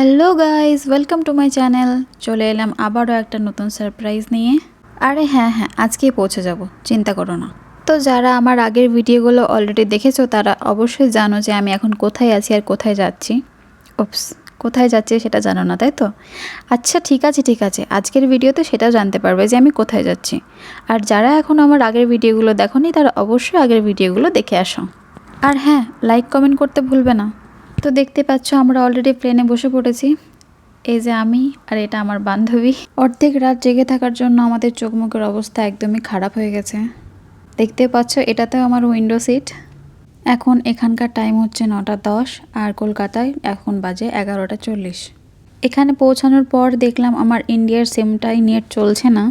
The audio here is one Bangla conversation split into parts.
Hello guys welcome to my channel চলে এলাম আবারও একটা নতুন সারপ্রাইজ নিয়ে। আরে হ্যাঁ হ্যাঁ আজকেই পৌঁছে যাব। চিন্তা করো না। তো যারা আমার আগের ভিডিওগুলো অলরেডি দেখেছ, তারা অবশ্যই জানো যে আমি এখন কোথায় আছি আর কোথায় যাচ্ছি। ওপস কোথায় যাচ্ছি সেটা জানো না, তাই তো? আচ্ছা ঠিক আছে ঠিক আছে। আজকের ভিডিওতে সেটাও জানতে পারবে যে আমি কোথায় যাচ্ছি। আর যারা এখন আমার আগের ভিডিওগুলো দেখোনি, তারা অবশ্যই আগের ভিডিওগুলো দেখে আসো। আর হ্যাঁ লাইক কমেন্ট করতে ভুলবে না। তো দেখতে পাচ্ছ, আমরা অলরেডি প্লেনে বসে পড়েছি। এই যে আমি আর এটা আমার বান্ধবী। অর্ধেক রাত জেগে থাকার জন্য আমাদের চোখ মুখের অবস্থা একদমই খারাপ হয়ে গেছে। দেখতে পাচ্ছ, এটাতেও আমার উইন্ডো সিট এখন এখানকার টাইম হচ্ছে নটা দশ আর কলকাতায় এখন বাজে এগারোটা চল্লিশ। এখানে পৌঁছানোর পর দেখলাম আমার ইন্ডিয়ার সিমটাই নেট চলছে না।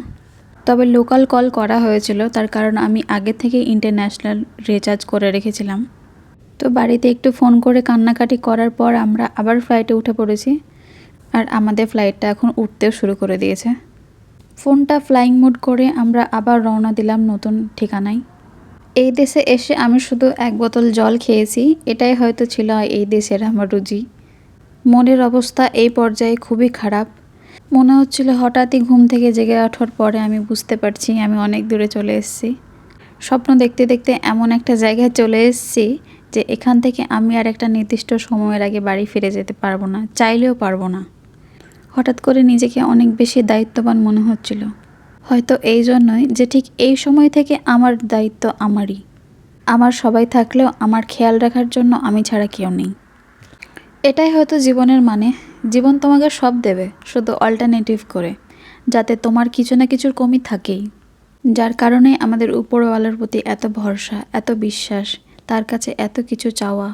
তবে লোকাল কল করা হয়েছিল, তার কারণ আমি আগে থেকে ইন্টারন্যাশনাল রিচার্জ করে রেখেছিলাম। তো বাড়িতে একটু ফোন করে কান্নাকাটি করার পর আমরা আবার ফ্লাইটে উঠে পড়েছি। আর আমাদের ফ্লাইটটা এখন উঠতেও শুরু করে দিয়েছে। ফোনটা ফ্লাইং মোড করে আমরা আবার রওনা দিলাম নতুন ঠিকানায়। এই দেশে এসে আমি শুধু এক বোতল জল খেয়েছি, এটাই হয়তো ছিল এই দেশের আমার রুজি মনের অবস্থা এই পর্যায়ে খুবই খারাপ। মনে হচ্ছিল হঠাৎই ঘুম থেকে জেগে ওঠার পরে আমি বুঝতে পারছি আমি অনেক দূরে চলে এসেছি। স্বপ্ন দেখতে দেখতে এমন একটা জায়গায় চলে এসেছি যে এখান থেকে আমি আর একটা নির্দিষ্ট সময়ের আগে বাড়ি ফিরে যেতে পারব না, চাইলেও পারব না। হঠাৎ করে নিজেকে অনেক বেশি দায়িত্ববান মনে হচ্ছিল। হয়তো এই জন্যই যে ঠিক এই সময় থেকে আমার দায়িত্ব আমারই। আমার সবাই থাকলেও আমার খেয়াল রাখার জন্য আমি ছাড়া কেউ নেই। এটাই হয়তো জীবনের মানে। জীবন তোমাকে সব দেবে, শুধু অল্টারনেটিভ করে, যাতে তোমার কিছু না কিছুর কমি থাকেই। যার কারণে আমাদের উপরওয়ালার প্রতি এত ভরসা, এত বিশ্বাস তার কাছে এত কিছু চাওয়া।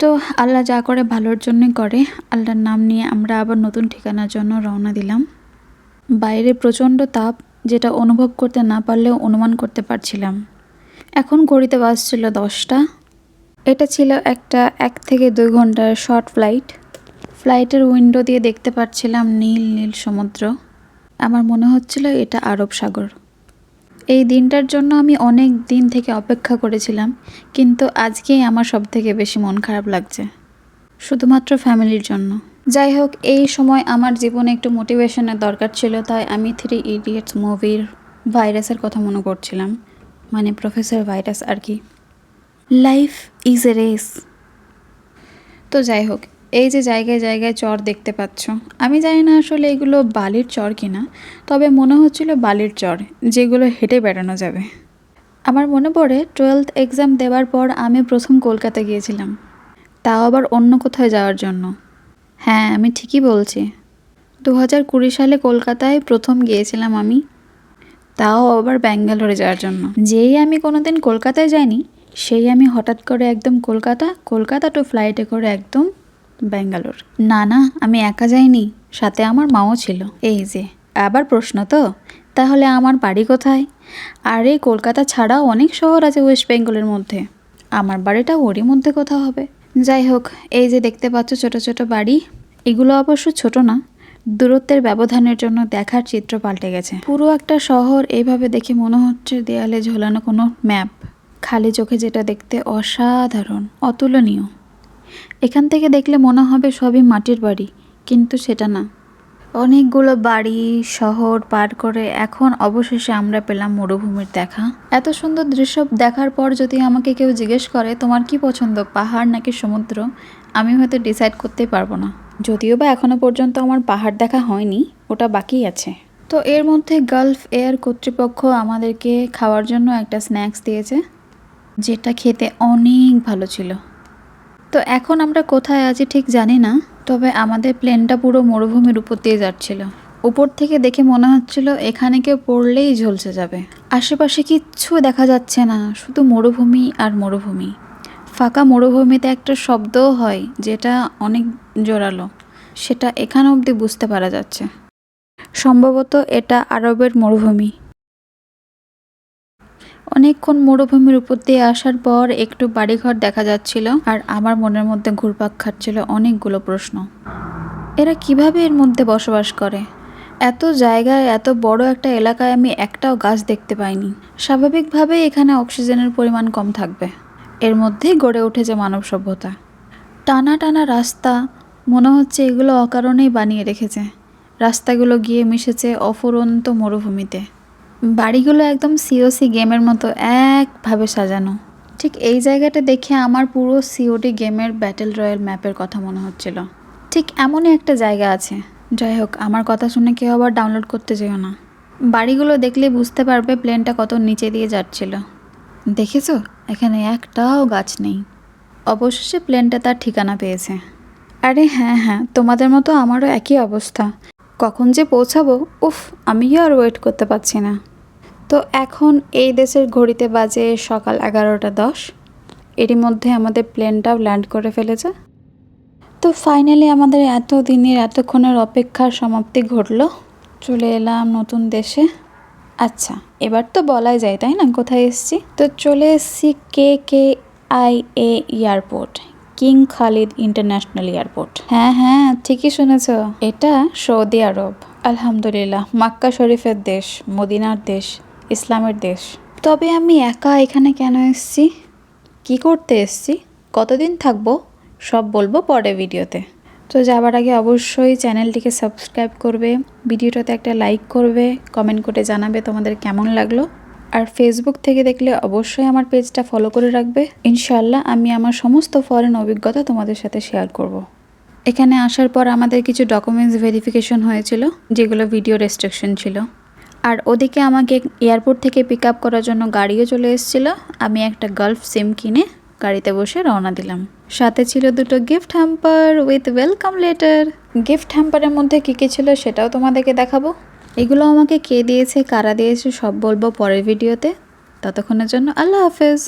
তো আল্লাহ যা করে ভালোর জন্যই করে। আল্লাহর নাম নিয়ে আমরা আবার নতুন ঠিকানার জন্য রওনা দিলাম। বাইরে প্রচণ্ড তাপ, যেটা অনুভব করতে না পারলেও অনুমান করতে পারছিলাম। এখন ঘড়িতে বাজছিল দশটা। এটা ছিল একটা এক থেকে দুই ঘণ্টার শর্ট ফ্লাইট ফ্লাইটের উইন্ডো দিয়ে দেখতে পাচ্ছিলাম নীল নীল সমুদ্র। আমার মনে হচ্ছিল এটা আরব সাগর। এই দিনটার জন্য আমি অনেক দিন থেকে অপেক্ষা করেছিলাম, কিন্তু আজকেই আমার সব থেকে বেশি মন খারাপ লাগছে। শুধুমাত্র ফ্যামিলির জন্য। যাই হোক, এই সময় আমার জীবনে একটু মোটিভেশনের দরকার ছিল, তাই আমি থ্রি ইডিয়েটস মুভির ভাইরাসের কথা মনে করছিলাম। মানে প্রফেসর ভাইরাস আর কি। লাইফ ইজ এ রেস তো যাই হোক এই যে জায়গায় জায়গায় চর দেখতে পাচ্ছ। আমি জানি না আসলে এগুলো বালির চর কিনা, তবে মনে হচ্ছিল বালির চর, যেগুলো হেঁটে বেড়ানো যাবে। আমার মনে পড়ে টুয়েলথ এক্সাম দেওয়ার পর আমি প্রথম কলকাতা গিয়েছিলাম। তাও আবার অন্য কোথাও যাওয়ার জন্য। হ্যাঁ আমি ঠিকই বলছি। দু হাজার কুড়ি সালে কলকাতায় প্রথম গিয়েছিলাম আমি। তাও আবার ব্যাঙ্গালোরে যাওয়ার জন্য। যেই আমি কোনোদিন কলকাতায় যাইনি, সেই আমি হঠাৎ করে একদম কলকাতা কলকাতা টু ফ্লাইটে করে একদম ব্যাঙ্গালোর। না না, আমি একা যাইনি, সাথে আমার মাও ছিল। এই যে, আবার প্রশ্ন তো, তাহলে আমার বাড়ি কোথায়? আর এই কলকাতা ছাড়াও অনেক শহর আছে ওয়েস্ট বেঙ্গলের মধ্যে। আমার বাড়িটা ওরই মধ্যে কোথাও হবে। যাই হোক, এই যে দেখতে পাচ্ছ ছোট ছোট বাড়ি, এগুলো অবশ্য ছোট না। দূরত্বের ব্যবধানের জন্য দেখার চিত্র পাল্টে গেছে। পুরো একটা শহর এইভাবে দেখে মনে হচ্ছে দেয়ালে ঝোলানো কোনো ম্যাপ। খালি চোখে যেটা দেখতে অসাধারণ, অতুলনীয়। এখান থেকে দেখলে মনে হবে সবই মাটির বাড়ি, কিন্তু সেটা না। অনেকগুলো বাড়ি, শহর পার করে এখন অবশেষে আমরা পেলাম মরুভূমির দেখা। এত সুন্দর দৃশ্য দেখার পর যদি আমাকে কেউ জিজ্ঞেস করে, তোমার কি পছন্দ, পাহাড় নাকি সমুদ্র? আমি হয়তো ডিসাইড করতেই পারব না। যদিও বা এখনও পর্যন্ত আমার পাহাড় দেখা হয়নি, ওটা বাকি আছে। তো এর মধ্যে গালফ এয়ার কর্তৃপক্ষ আমাদেরকে খাওয়ার জন্য একটা স্ন্যাক্স দিয়েছে, যেটা খেতে অনেক ভালো ছিল। তো এখন আমরা কোথায় আছি ঠিক জানি না, তবে আমাদের প্লেনটা পুরো মরুভূমির উপর দিয়ে যাচ্ছিল। উপর থেকে দেখে মনে হচ্ছিল এখানে কেউ পড়লেই ঝলসে যাবে। আশেপাশে কিচ্ছু দেখা যাচ্ছে না, শুধু মরুভূমি আর মরুভূমি। ফাঁকা মরুভূমিতে একটা শব্দও হয়, যেটা অনেক জোরালো। সেটা এখানে অবধি বুঝতে পারা যাচ্ছে। সম্ভবত এটা আরবের মরুভূমি। অনেকক্ষণ মরুভূমির উপর দিয়ে আসার পর একটু বাড়িঘর দেখা যাচ্ছিল আর আমার মনের মধ্যে ঘুরপাক খাচ্ছিল অনেকগুলো প্রশ্ন। এরা কীভাবে এর মধ্যে বসবাস করে? এত জায়গায়, এত বড় একটা এলাকায় আমি একটাও গাছ দেখতে পাইনি। স্বাভাবিকভাবেই এখানে অক্সিজেনের পরিমাণ কম থাকবে। এর মধ্যেই গড়ে উঠেছে মানব সভ্যতা। টানা টানা রাস্তা, মনে হচ্ছে এগুলো অকারণেই বানিয়ে রেখেছে। রাস্তাগুলো গিয়ে মিশেছে অফুরন্ত মরুভূমিতে। বাড়িগুলো একদম সিওসি গেমের মতো একভাবে সাজানো। ঠিক এই জায়গাটা দেখে আমার পুরো সিওডি গেমের ব্যাটেল রয়্যাল ম্যাপের কথা মনে হচ্ছিল। ঠিক এমনই একটা জায়গা আছে। যাই হোক, আমার কথা শুনে কেউ আবার ডাউনলোড করতে যেও না। বাড়িগুলো দেখলে বুঝতে পারবে প্লেনটা কত নিচে দিয়ে যাচ্ছিল। দেখেছ? এখানে একটাও গাছ নেই। অবশেষে প্লেনটা তার ঠিকানা পেয়েছে। আরে হ্যাঁ হ্যাঁ তোমাদের মতো আমারও একই অবস্থা। কখন যে পৌঁছাবো, উফ, আমিও আর ওয়েট করতে পারছি না। তো এখন এই দেশের ঘড়িতে বাজে সকাল এগারোটা দশ। এরই মধ্যে আমাদের প্লেনটাও ল্যান্ড করে ফেলেছে। তো ফাইনালি আমাদের এত দিনের, এতক্ষণের অপেক্ষার সমাপ্তি ঘটলো। চলে এলাম নতুন দেশে। আচ্ছা এবার তো বলাই যায়, তাই না? কোথায় এসেছি? তো চলে এসেছি K K I A airport. King Khalid International Airport. হ্যাঁ হ্যাঁ ঠিকই শুনেছ। এটা সৌদি আরব আলহামদুলিল্লাহ মাক্কা শরীফের দেশ মদিনার দেশ ইসলামের দেশ। তবে আমি একা এখানে কেন এসেছি? কি করতে এসছি? কতদিন থাকব? সব বলব পরে ভিডিওতে। তো যাবার আগে অবশ্যই চ্যানেলটিকে সাবস্ক্রাইব করবে ভিডিওটাতে একটা লাইক করবে কমেন্ট করে জানাবে তোমাদের কেমন লাগল। আর ফেসবুক থেকে দেখলে অবশ্যই আমার পেজটা ফলো করে রাখবে। ইনশাল্লাহ আমি আমার সমস্ত ফরেন অভিজ্ঞতা তোমাদের সাথে শেয়ার করব। এখানে আসার পর আমাদের কিছু ডকুমেন্টস ভেরিফিকেশন হয়েছিল, যেগুলো ভিডিও রেস্ট্রিকশন ছিল। আর ওদিকে আমাকে এয়ারপোর্ট থেকে পিক আপ করার জন্য গাড়িও চলে এসেছিল। আমি একটা গালফ সিম কিনে গাড়িতে বসে রওনা দিলাম। সাথে ছিল দুটো gift hamper with welcome letter gift হ্যাম্পারের মধ্যে কী কী ছিল সেটাও তোমাদেরকে দেখাবো। এগুলো আমাকে কে দিয়েছে কারা দিয়েছে সব বলব পরের ভিডিওতে। ততক্ষণের জন্য আল্লাহ হাফেজ।